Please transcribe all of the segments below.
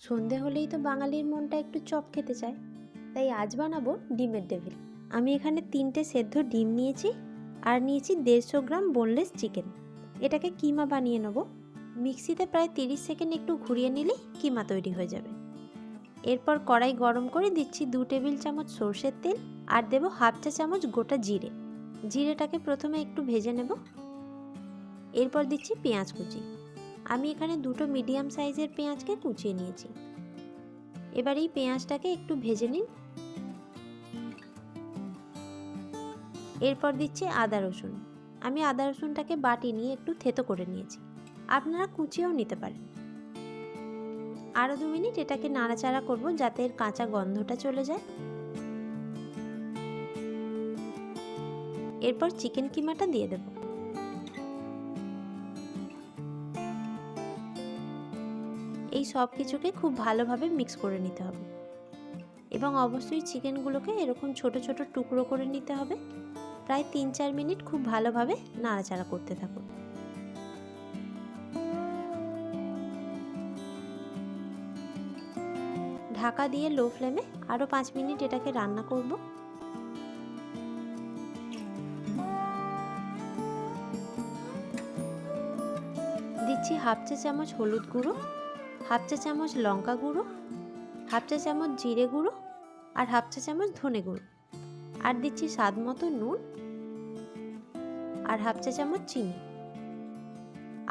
সন্ধে হলেই তো বাঙালির মনটা একটু চপ খেতে চায়। তাই আজ বানাবো ডিমের ডেভিল। আমি এখানে তিনটে সেদ্ধ ডিম নিয়েছি আর নিয়েছি দেড়শো গ্রাম বোনলেস চিকেন। এটাকে কিমা বানিয়ে নেব। মিক্সিতে প্রায় তিরিশ সেকেন্ড একটু ঘুরিয়ে নিলেই কিমা তৈরি হয়ে যাবে। এরপর কড়াই গরম করে দিচ্ছি দু টেবিল চামচ সর্ষের তেল আর দেবো হাফ চা চামচ গোটা জিরে। জিরেটাকে প্রথমে একটু ভেজে নেব। এরপর দিচ্ছি পেঁয়াজ কুচি। আমি এখানে দুটো মিডিয়াম সাইজের পেঁয়াজকে কুচিয়ে নিয়েছি। এবার এই পেঁয়াজটাকে একটু ভেজে নিন। এরপর দিচ্ছি আদা রসুন। আমি আদা রসুনটাকে বাটি নিয়ে একটু থেতো করে নিয়েছি। আপনারা কুচিয়েও নিতে পারেন। আরও দু মিনিট এটাকে নাড়াচাড়া করব যাতে এর কাঁচা গন্ধটা চলে যায়। এরপর চিকেন কিমাটা দিয়ে দেব। এই সব কিছুকে খুব ভালোভাবে মিক্স করে নিতে হবে। এবং অবশ্যই চিকেনগুলোকে এরকম ছোট ছোট টুকরো করে নিতে হবে। প্রায় তিন চার মিনিট খুব ভালোভাবে নাড়াচাড়া করতে থাকুন। ঢাকা দিয়ে লো ফ্লেমে আরও পাঁচ মিনিট এটাকে রান্না করব। দিচ্ছি হাফ চা চামচ হলুদ গুঁড়ো। হাফ চা চামচ লঙ্কা গুঁড়ো, হাফ চা চামচ জিরে গুঁড়ো আর হাফ চা চামচ ধনে গুঁড়ো। আর দিচ্ছি স্বাদ মতো নুন আর হাফ চা চামচ চিনি।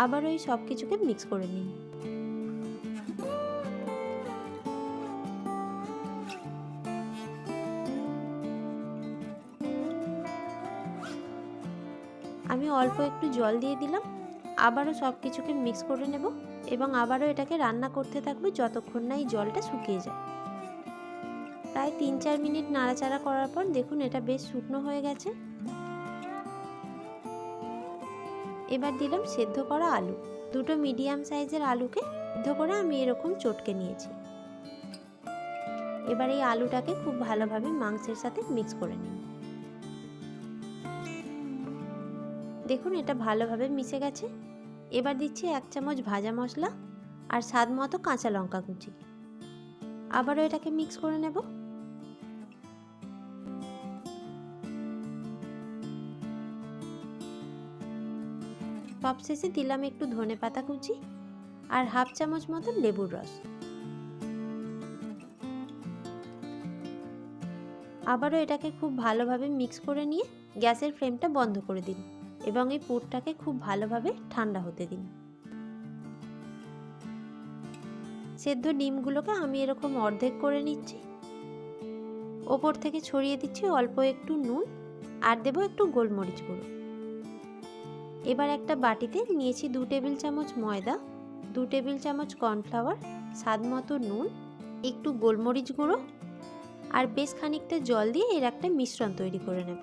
আবার ওই সব কিছুকে মিক্স করে নিন আমি অল্প একটু জল দিয়ে দিলাম। আবারও সব কিছুকে মিক্স করে নেব। এবং আবারও এটাকে রান্না করতে থাকবে যতক্ষণ না এই জলটা শুকিয়ে যায়। প্রায় তিন চার মিনিট নাড়াচাড়া করার পর দেখুন এটা বেশ শুকনো হয়ে গেছে। এবার দিলাম সেদ্ধ করা আলু। দুটো মিডিয়াম সাইজের আলুকে সেদ্ধ করে আমি এরকম চটকে নিয়েছি। এবার এই আলুটাকে খুব ভালোভাবে মাংসের সাথে মিক্স করে নিন। দেখুন এটা ভালোভাবে মিশে গেছে। এবার দিচ্ছি এক চামচ ভাজা মশলা আর স্বাদ মতো কাঁচা লঙ্কা কুচি। আবারও এটাকে মিক্স করে নেব। সবশেষে দিলাম একটু ধনে পাতা কুচি আর হাফ চামচ মতো লেবুর রস। আবারও এটাকে খুব ভালোভাবে মিক্স করে নিয়ে গ্যাসের ফ্লেমটা বন্ধ করে দিন। এবং এই পুরটাকে খুব ভালোভাবে ঠান্ডা হতে দিন। সেদ্ধ ডিমগুলোকে আমি এরকম অর্ধেক করে নিচ্ছি। ওপর থেকে ছড়িয়ে দিচ্ছি অল্প একটু নুন আর দেবো একটু গোলমরিচ গুঁড়ো। এবার একটা বাটিতে নিয়েছি দু টেবিল চামচ ময়দা, দু টেবিল চামচ কর্নফ্লাওয়ার, স্বাদ মতো নুন, একটু গোলমরিচ গুঁড়ো আর বেশ খানিকটা জল দিয়ে এর একটা মিশ্রণ তৈরি করে নেব।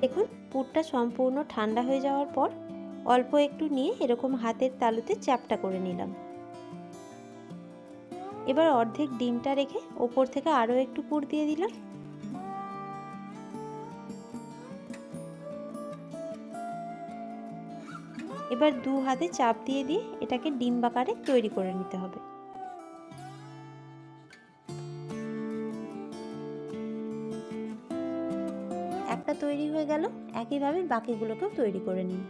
দেখুন, পুরটা সম্পূর্ণ ঠান্ডা হয়ে যাওয়ার পর অল্প একটু নিয়ে এরকম হাতের তালুতে চ্যাপটা করে নিলাম। এবার অর্ধেক ডিমটা রেখে ওপর থেকে আরও একটু পুর দিয়ে দিলাম। এবার দু হাতে চাপ দিয়ে দিয়ে এটাকে ডিম বাকারে তৈরি করে নিতে হবে। তৈরি হয়ে গেল, একইভাবে বাকিগুলোকেও তৈরি করে নিন।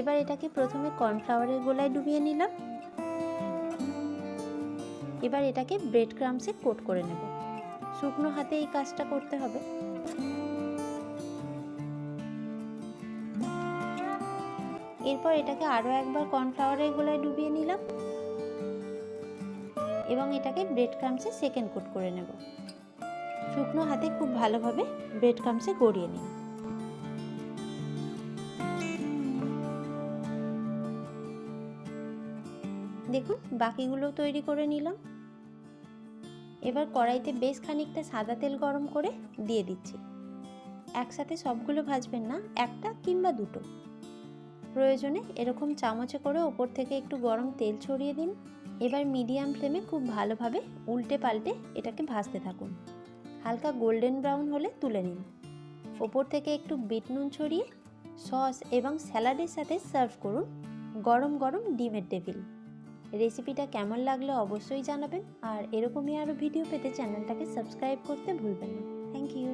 এবার এটাকে প্রথমে কর্নফ্লাওয়ারের গোলায় ডুবিয়ে নিলাম। এবার এটাকে ব্রেড ক্রামসে কোট করে নেব। শুকনো হাতে এই কাজটা করতে হবে। এরপর এটাকে আরও একবার কর্নফ্লাওয়ারের গোলায় ডুবিয়ে নিলাম। এবং এটাকে ব্রেড ক্রামসে সেকেন্ড কোট করে নেব। শুকনো হাতে খুব ভালোভাবে ব্রেড ক্রামসে গড়িয়ে নিন। দেখুন বাকিগুলো তৈরি করে নিলাম। এবার কড়াইতে বেশ খানিকটা সাদা তেল গরম করে দিয়ে দিচ্ছি। একসাথে সবগুলো ভাজবেন না, একটা কিংবা দুটো। প্রয়োজনে এরকম চামচে করে ওপর থেকে একটু গরম তেল ছড়িয়ে দিন। এবার মিডিয়াম ফ্লেমে খুব ভালোভাবে উল্টে পাল্টে এটাকে ভাজতে থাকুন। হালকা গোল্ডেন ব্রাউন হলে তুলে নিন। ওপর থেকে একটু বিট নুন ছড়িয়ে সস এবং স্যালাডের সাথে সার্ভ করুন গরম গরম ডিমের টেবিল। রেসিপিটা কেমন লাগল অবশ্যই জানাবেন আর এরকমই আরও ভিডিও পেতে চ্যানেলটাকে সাবস্ক্রাইব করতে ভুলবেন না। Thank you.